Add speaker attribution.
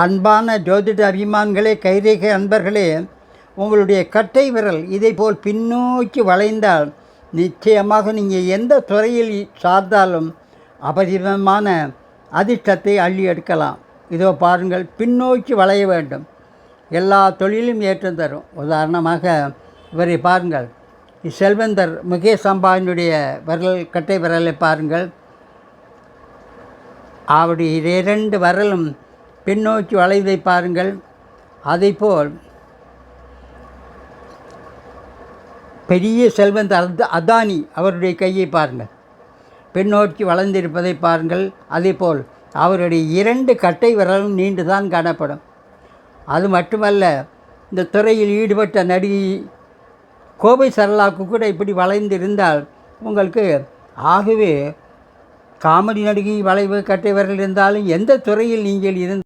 Speaker 1: அன்பான ஜோதிட அபிமான்களே கைரேகை அன்பர்களே உங்களுடைய கட்டை விரல் இதைப்போல் பின்னோக்கி வளைந்தால் நிச்சயமாக நீங்கள் எந்த துறையில் சார்ந்தாலும் அபரிதமான அதிர்ஷ்டத்தை அள்ளி எடுக்கலாம். இதோ பாருங்கள் பின்னோக்கி வளைய வேண்டும். எல்லா தொழிலும் ஏற்றம் தரும். உதாரணமாக இவரை பாருங்கள். செல்வந்தர் முகேஷ் அம்பானியுடைய விரல் கட்டை விரலை பாருங்கள். அவருடைய இரண்டு விரலும் பின்னோக்கி வளைவதை பாருங்கள். அதைப்போல் பெரிய செல்வந்த அத அதானி அவருடைய கையை பாருங்கள். பின்னோக்கி வளர்ந்திருப்பதை பாருங்கள். அதேபோல் அவருடைய இரண்டு கட்டை விரலும் நீண்டு தான் காணப்படும். அது மட்டுமல்ல இந்த துறையில் ஈடுபட்ட நடிகை கோவை சரளாவுக்கு கூட இப்படி வளைந்திருந்தால் உங்களுக்கு ஆகவே காமெடி நடிகை வளைவு கட்டை விரல் இருந்தாலும் எந்த துறையில் நீங்கள் இருந்து